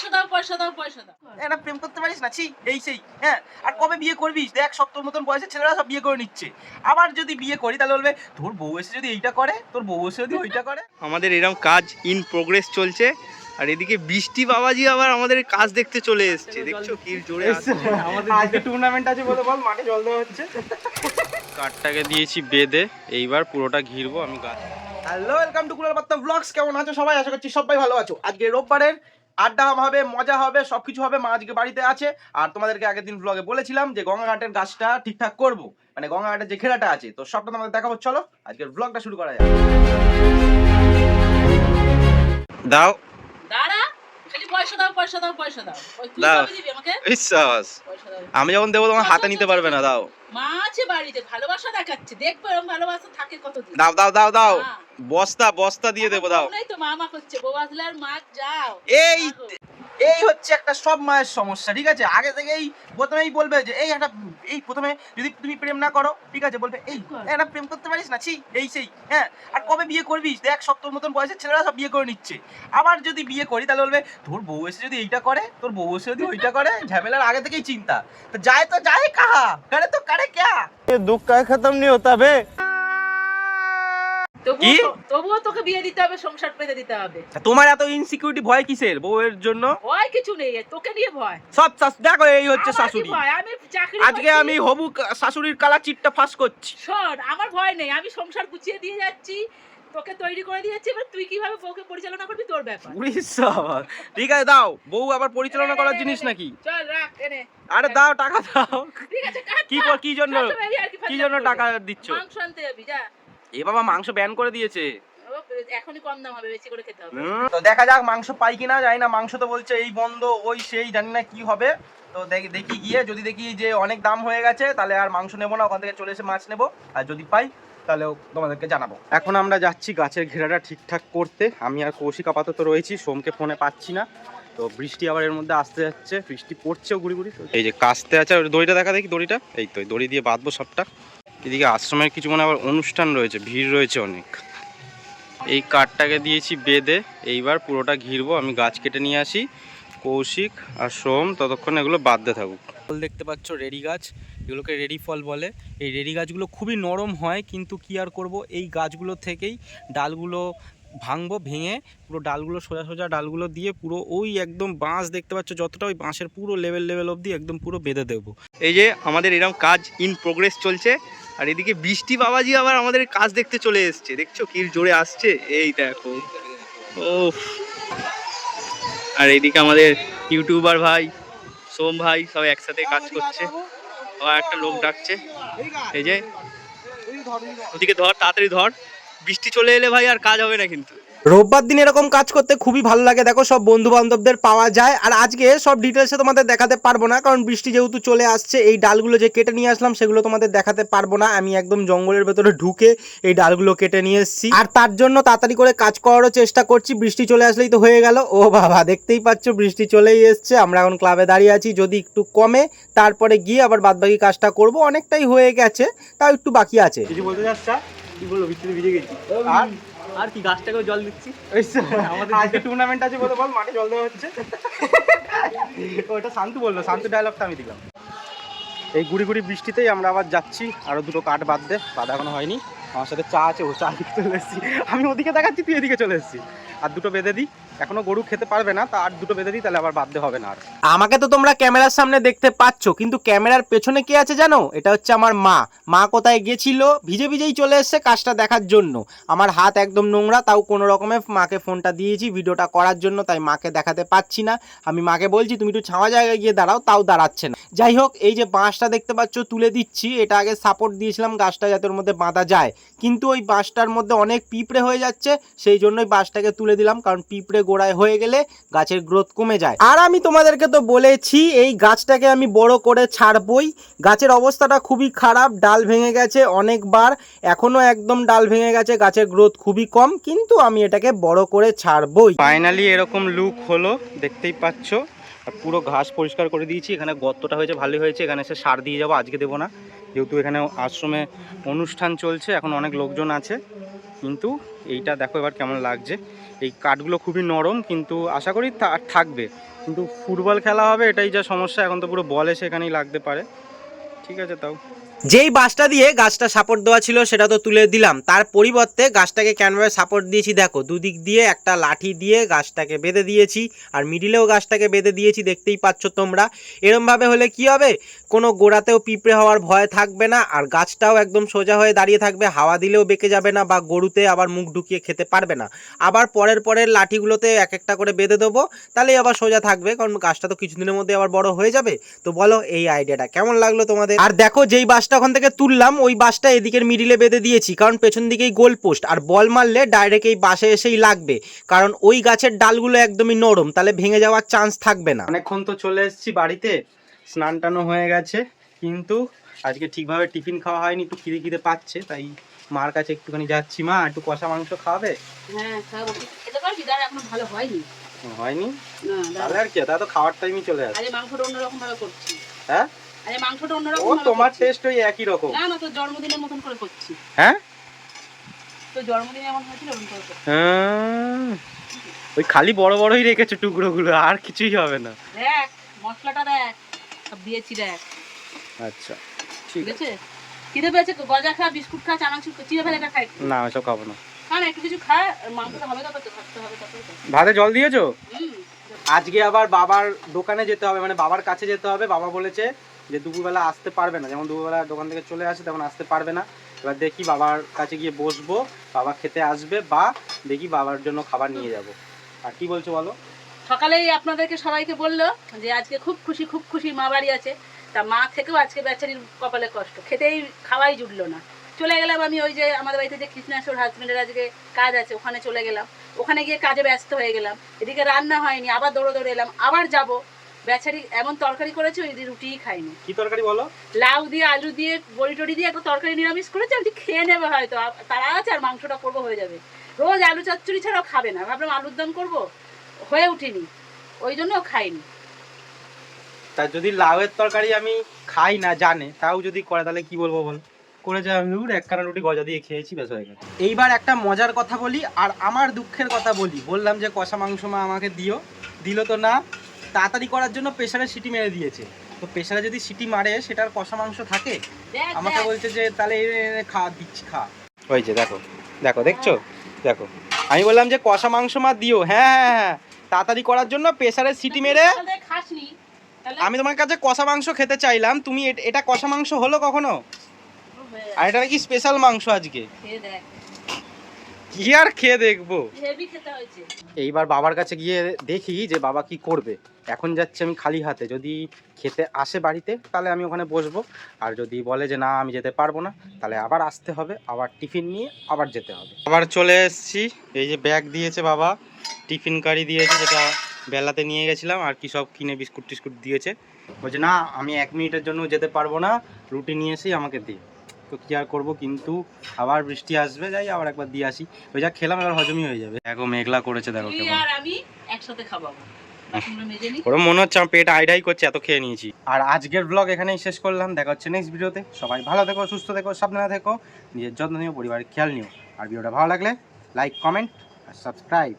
পয়সা দাও পয়সা দাও পয়সা দাও। এটা প্রেম করতে পারিস না? ছি এই সেই হ্যাঁ। আর কবে বিয়ে করবি? দেখ মতন বয়সের ছেলেরা সব বিয়ে করে নিচ্ছে। আবার যদি বিয়ে করি তাহলে বলবে তোর বউ এসে যদি এইটা করে তোর বউ এসে যদি ওইটা করে? আমাদের এরকম কাজ ইন প্রোগ্রেস চলছে। আর এদিকে বৃষ্টি বাবাজি আবার আমাদের কাজ দেখতে চলে এসেছে। দেখছ কি জোরে আসছে। আজকে টুর্নামেন্ট আছে বলে বল মাঠে জল দেওয়া হচ্ছে। কাঠটাকে দিয়েছি বেঁধে এইবার পুরোটা ঘিরবো আমি গাছ হ্যালো ওয়েলকাম টু কুলার বার্তা ব্লগস কেমন আছো সবাই? আশা করছি সবাই ভালো আছো। আজকে রোববারের আড্ডা হবে, মজা হবে, সবকিছু হবে, মা আজকে বাড়িতে আছে। আর তোমাদেরকে আগের দিন ব্লগে বলেছিলাম যে গঙ্গাঘাটের গাছটা ঠিকঠাক করব। মানে গঙ্গাঘাটের যে ঘেরাটা আছে, তো সবটা তোমাদের দেখাবো, চলো আজকের ব্লগটা শুরু করা যায় দাও। পয়সা দাও পয়সা দাও পয়সা দাও। তুই দাও। কবে দিবি আমাকে? বিশ্বাস পয়সা দাও। আমি যখন দেবো তোমার হাতে নিতে পারবে না দাও। মা আছে বাড়িতে ভালোবাসা দেখাচ্ছে। দেখব এরকম ভালোবাসা থাকে কতদিন? দাও দাও দাও দাও। বস্তা বস্তা দিয়ে দেবো দাও। তো মামা করছে বউ আসলে আর মা যাও। এই এই হচ্ছে একটা সব মায়ের সমস্যা, ঠিক আছে? আগে থেকেই প্রথমেই বলবে যে, এই একটা, এই প্রথমে যদি তুমি প্রেম না করো, ঠিক আছে? বলবে, এই, একটা প্রেম করতে পারিস না? ছি, এই সেই হ্যাঁ? আর কবে বিয়ে করবি? দেখ সত্তর মতন বয়সের ছেলেরা সব বিয়ে করে নিচ্ছে। আবার যদি বিয়ে করি, তাহলে বলবে, তোর বউ এসে যদি এইটা করে, তোর বউ এসে যদি ওইটা করে, ঝামেলার আগে থেকেই চিন্তা। তো যায় তো যায় কাহা, কারে তো কারে ক্যা? দুঃখ খতম নেই হতা বে। কি? তবুও তোকে বিয়ে দিতে হবে সংসার পেতে দিতে হবে। তোমার এত ইনসিকিউরিটি ভয় কিসের বউয়ের জন্য? ভয় কিছু নেই তোকে নিয়ে ভয়। সব দেখো এই হচ্ছে শাশুড়ি। ভয়? আমি চাকরি আজকে আমি হবু শাশুড়ির কালা চিটটা ফাঁস করছি। শোন আমার ভয় নেই আমি সংসার গুছিয়ে দিয়ে যাচ্ছি তোকে তৈরি করে দিয়ে যাচ্ছি এবার তুই কীভাবে বউকে পরিচালনা করবি তোর ব্যাপার। ঠিক আছে দাও বউ আবার পরিচালনা করার জিনিস নাকি? চল রাখ এনে। আরে দাও টাকা দাও। ঠিক আছে কি কর- কি জন্য কি কি জন্য টাকা দিচ্ছ? মাংস আনতে যাবি যা। এ বাবা মাংস ব্যান করে দিয়েছে। এখনই কম দাম হবে বেশি করে খেতে হবে। তো দেখা যাক মাংস পাই কিনা জানি না মাংস তো বলছে এই বন্ধ ওই সেই জানি না কি হবে। তো দেখি গিয়ে যদি দেখি যে অনেক দাম হয়ে গেছে তাহলে আর মাংস নেব না ওখান থেকে চলে এসে মাছ নেব। আর যদি পাই তাহলে তোমাদেরকে জানাব। এখন আমরা যাচ্ছি গাছের ঘেরাটা ঠিকঠাক করতে। আমি আর কৌশিক আপাতত রয়েছি সোমকে ফোনে পাচ্ছি না। তো বৃষ্টি আবার এর মধ্যে আসতে যাচ্ছে বৃষ্টি পড়ছেও গুড়ি গুড়ি। এই যে কাস্তে আছে দড়িটা দেখা দেখি দড়িটা? এই তো দড়ি দিয়ে বাঁধবো সবটা। এদিকে আশ্রমের কিছু মানে আবার অনুষ্ঠান রয়েছে, ভিড় রয়েছে অনেক। এই কাঠটাকে দিয়েছি বেঁধে, এইবার পুরোটা ঘিরবো, আমি গাছ কেটে নিয়ে আসি, কৌশিক আর সোম ততক্ষণ এগুলো বাঁধতে থাকুক। ফল দেখতে পাচ্ছ, রেডি গাছ, এগুলোকে রেডি ফল বলে। এই রেডি গাছগুলো খুবই নরম হয়, কিন্তু কি আর করব, এই গাছগুলো থেকেই ডালগুলো ভাঙবো, ভেঙে পুরো ডালগুলো, সোজা সোজা ডালগুলো দিয়ে পুরো ওই একদম বাঁশ দেখতে পাচ্ছ, যতটা ওই বাঁশের পুরো লেভেল লেভেল অবধি একদম পুরো বেঁধে দেবো। এই যে আমাদের এরকম কাজ ইন প্রোগ্রেস চলছে, আর এদিকে বৃষ্টি বাবাজি আবার আমাদের কাজ দেখতে চলে এসছে। দেখছ কি জোরে আসছে? এই দেখো। ও আর এইদিকে আমাদের ইউটিউবার ভাই, সোম ভাই সব একসাথে কাজ করছে। আবার একটা লোক ডাকছে। এই যে, ওদিকে ধর, তাড়াতাড়ি ধর। বৃষ্টি চলে এলে ভাই আর কাজ হবে না কিন্তু। রোববার দিন এরকম কাজ করতে খুবই ভালো লাগে। দেখো সব বন্ধু বান্ধবদের পাওয়া যায়। আর আজকে সব ডিটেলসে তোমাদের দেখাতে পারব না কারণ বৃষ্টি যেহেতু চলে আসছে এই ডালগুলো যে কেটে নিয়ে আসলাম সেগুলো তোমাদের দেখাতে পারব না। আমি একদম জঙ্গলের ভেতরে ঢুকে এই ডালগুলো কেটে নিয়ে এসেছি। আর তার জন্য তাড়াতাড়ি করে কাজ করারও চেষ্টা করছি। বৃষ্টি চলে আসলেই তো হয়ে গেল। ও বাবা দেখতেই পাচ্ছ বৃষ্টি চলেই এসছে। আমরা এখন ক্লাবে দাঁড়িয়ে আছি। যদি একটু কমে তারপরে গিয়ে আবার বাদবাকি কাজটা করব। অনেকটাই হয়ে গেছে তাও একটু বাকি আছে। কিছু বলতে চাচ্ছা? কি বলব বৃষ্টিতে ভিজে গেছি। আর? আর কি গাছটাকেও জল দিচ্ছি? আমাদের আজকে টুর্নামেন্ট আছে বলে বল মাঠে জল দেওয়া হচ্ছে। ওটা শান্তু বলল শান্তু ডায়লগটা আমি দিলাম এই গুড়ি গুড়ি বৃষ্টিতেই আমরা আবার যাচ্ছি আরও দুটো কাঠ বাঁধতে বাঁধা এখনও হয়নি। আমার সাথে চা আছে ও চা দিতে চলে এসেছি। আমি ওদিকে দেখাচ্ছি তুই এদিকে চলে এসেছি আর দুটো বেঁধে দিই। এখনও গরু খেতে পারবে না, তা আর দুটো বেঁধে দিই, তাহলে আবার বাঁধতে হবে না আর। আমাকে তো তোমরা ক্যামেরার সামনে দেখতে পাচ্ছ, কিন্তু ক্যামেরার পেছনে কে আছে জানো? এটা হচ্ছে আমার মা। মা কোথায় গেছিল ভিজে ভিজেই চলে এসছে কাজটা দেখার জন্য। আমার হাত একদম নোংরা, তাও কোনো রকমে মাকে ফোনটা দিয়েছি, ভিডিওটা করার জন্য, তাই মাকে দেখাতে পাচ্ছি না। আমি মাকে বলছি, তুমি একটু ছাওয়া জায়গায় গিয়ে দাঁড়াও, তাও দাঁড়াচ্ছে না। যাই হোক, এই যে বাঁশটা দেখতে পাচ্ছ, তুলে দিচ্ছি। এটা আগে সাপোর্ট দিয়েছিলাম, গাছটা যাতে ওর মধ্যে বাঁধা যায়। কিন্তু ওই বাঁশটার মধ্যে অনেক পিঁপড়ে হয়ে যাচ্ছে, সেই জন্যই বাঁশটাকে তুলে দিলাম, কারণ পিঁপড়ে গোড়ায় হয়ে গেলে গাছের গ্রোথ কমে যায়। আর আমি তোমাদেরকে তো বলেছি এই গাছটাকে আমি বড় করে ছাড়বই। গাছের অবস্থাটা খুবই খারাপ ডাল ভেঙে গেছে অনেকবার। এখনও একদম ডাল ভেঙে গেছে গাছের গ্রোথ খুবই কম কিন্তু আমি এটাকে বড় করে ছাড়বই। ফাইনালি এরকম লুক হলো দেখতেই পাচ্ছ। আর পুরো ঘাস পরিষ্কার করে দিয়েছি এখানে গর্তটা হয়েছে ভালোই হয়েছে। এখানে এসে সার দিয়ে যাব আজকে দেবো না। যেহেতু এখানে আশ্রমে অনুষ্ঠান চলছে এখন অনেক লোকজন আছে। কিন্তু এইটা দেখো এবার কেমন লাগছে। এই কাঠগুলো খুবই নরম কিন্তু আশা করি থাকবে। কিন্তু ফুটবল খেলা হবে এটাই যা সমস্যা, এখন তো পুরো বলে সেখানেই লাগতে পারে। ঠিক আছে তাও। যেই বাঁশটা দিয়ে গাছটা সাপোর্ট দেওয়া ছিল সেটা তো তুলে দিলাম। তার পরিবর্তে গাছটাকে কেনভাবে সাপোর্ট দিয়েছি দেখো, দুদিক দিয়ে একটা লাঠি দিয়ে গাছটাকে বেঁধে দিয়েছি আর মিডিলেও গাছটাকে বেঁধে দিয়েছি, দেখতেই পাচ্ছ তোমরা। এরমভাবে হলে কি হবে? কোনো গোড়াতেও পিঁপড়ে হওয়ার ভয় থাকবে না আর গাছটাও একদম সোজা হয়ে দাঁড়িয়ে থাকবে, হাওয়া দিলেও বেঁকে যাবে না বা গরুতে আবার মুখ ঢুকিয়ে খেতে পারবে না। আবার পরের পরের লাঠিগুলোতে এক একটা করে বেঁধে দেবো, তাহলেই আবার সোজা থাকবে, কারণ গাছটা তো কিছুদিনের মধ্যে আবার বড় হয়ে যাবে। তো বলো এই আইডিয়াটা কেমন লাগল তোমাদের? আর দেখো যেই বাসটা ওখান থেকে তুললাম ওই বাসটা এদিকের মিডিলে বেঁধে দিয়েছি কারণ পেছন দিকেই গোল পোস্ট আর বল মারলে ডাইরেক্ট এই বাসে এসেই লাগবে কারণ ওই গাছের ডালগুলো একদমই নরম তাহলে ভেঙে যাওয়ার চান্স থাকবে না। অনেকক্ষণ তো চলে এসেছি বাড়িতে স্নান টানও হয়ে গেছে কিন্তু আজকে ঠিকভাবে টিফিন খাওয়া হয়নি একটু খিদে খিদে পাচ্ছে তাই মার কাছে একটুখানি যাচ্ছি। মা একটু কষা মাংস খাওয়াবে হ্যাঁ খাব। খেতে পারবি? দাঁড়া এখনও ভালো হয়নি। হয়নি? না তাহলে আর কি তা তো খাওয়ার টাইমই চলে আসে আরে মাংসটা অন্যরকম ভাবে করছি। হ্যাঁ? আরে মাংসটা ও অন্যরকম ভাবে তোমার টেস্ট ওই একই রকম। না না তোর জন্মদিনের মতন করে করছি। হ্যাঁ? তোর জন্মদিনে এমন হয়েছিল ওরকম করে হ্যাঁ। ওই খালি বড় বড়ই রেখেছো টুকরোগুলো আর কিছুই হবে না। দেখ মশলাটা দেখ সব দিয়েছি দেখ। আচ্ছা ঠিক আছে খিদে পেয়েছে গজা খা বিস্কুট খা চানাচুর চিড়ে ফেলে খাই না ওসব খাব না। খা না একটু কিছু খা মাংসটা হবে তবে তো থাকতে হবে তবে ভাতে জল দিয়েছ? আজকে আবার বাবার দোকানে যেতে হবে মানে বাবার কাছে যেতে হবে বাবা বলেছে যে দুপুরবেলা আসতে পারবে না, যেমন দুপুরবেলা দোকান থেকে চলে আসে তেমন আসতে পারবে না। এবার দেখি বাবার কাছে গিয়ে বসবো, বাবা খেতে আসবে বা দেখি বাবার জন্য খাবার নিয়ে যাব। আর কি বলছো বলো? সকালেই আপনাদেরকে সবাইকে বলল যে আজকে খুব খুশি খুব খুশি মা বাড়ি আছে। তা মা থেকেও আজকে বেচারির কপালে কষ্ট। খেতেই খাওয়াই জুটলো না। চলে গেলাম আমি ওই যে আমাদের বাড়িতে যে কৃষ্ণেশ্বর হাজবেন্ডের আজকে কাজ আছে, ওখানে চলে গেলাম। ওখানে গিয়ে কাজে ব্যস্ত হয়ে গেলাম। এদিকে রান্না হয়নি, আবার দৌড়ে দৌড়ে এলাম, আবার যাব। বেচারি এমন তরকারি করেছে ওই রুটিই খাইনি কি তরকারি বলো? লাউ দিয়ে আলু দিয়ে বড়ি টড়ি দিয়ে একটা তরকারি নিরামিষ করেছে আমি খেয়ে নেবে হয়তো। তারা আছে আর মাংসটা করব হয়ে যাবে। রোজ আলু চচ্চড়ি ছাড়াও খাবে না। ভাবলাম আলুর দম করব হয়ে উঠিনি। ওই জন্য খাইনি তা যদি লাউয়ের তরকারি আমি খাই না জানে তাও যদি করে তাহলে কি বলব বল? করে যা আমি একখানা রুটি গজা দিয়ে খেয়েছি বেশ হয়ে গেছে। এইবার একটা মজার কথা বলি আর আমার দুঃখের কথা বলি। বললাম যে কষা মাংস মা আমাকে দিও। দিল তো না তাড়াতাড়ি করার জন্য প্রেশারে সিটি মেরে দিয়েছে। তো প্রেশারে যদি সিটি মারে সেটার কষা মাংস থাকে? আমাকে বলছে যে তাহলে খা দিচ্ছি খা। ওই যে দেখো দেখো দেখছ? দেখো। আমি বললাম যে কষা মাংস মা দিও। হ্যাঁ হ্যাঁ হ্যাঁ তাড়াতাড়ি করার জন্য প্রেশারে সিটি মেরে আমি তোমার কাছে কষা মাংস খেতে চাইলাম। তুমি এটা কষা মাংস হলো কখনো? আর এটা নাকি স্পেশাল মাংস আজকে? খেয়ে দেখ। কি আর খেয়ে দেখব? হেভি খেতে হয়েছে। এইবার বাবার কাছে গিয়ে দেখি যে বাবা কি করবে। এখন যাচ্ছি আমি খালি হাতে। যদি খেতে আসে বাড়িতে তাহলে আমি ওখানে বসবো। আর যদি বলে যে না আমি যেতে পারব না তাহলে আবার আসতে হবে আবার টিফিন নিয়ে আবার যেতে হবে। আবার চলে এসেছি। এই যে ব্যাগ দিয়েছে বাবা টিফিন কারি দিয়েছে যেটা বেলাতে নিয়ে গেছিলাম আর কি সব কিনে বিস্কুট টিস্কুট দিয়েছে। বলছে না আমি এক মিনিটের জন্য যেতে পারব না রুটি নিয়ে এসেই আমাকে দিই তো কি আর করব কিন্তু আবার বৃষ্টি আসবে যাই আবার একবার দিয়ে আসি। ওই যা খেলাম এবার হজমই হয়ে যাবে। দেখো মেঘলা করেছে দেখো আর আমি একসাথে খাওয়াবো। ওরম মনে হচ্ছে আমার পেট আইডাই করছে এত খেয়ে নিয়েছি। আর আজকের ব্লগ এখানেই শেষ করলাম। দেখা হচ্ছে নেক্সট ভিডিওতে সবাই ভালো থেকো সুস্থ থেকো সাবধানে থেকো। নিজের যত্ন নিও পরিবারের খেয়াল নিও। আর ভিডিওটা ভালো লাগলে লাইক কমেন্ট আর সাবস্ক্রাইব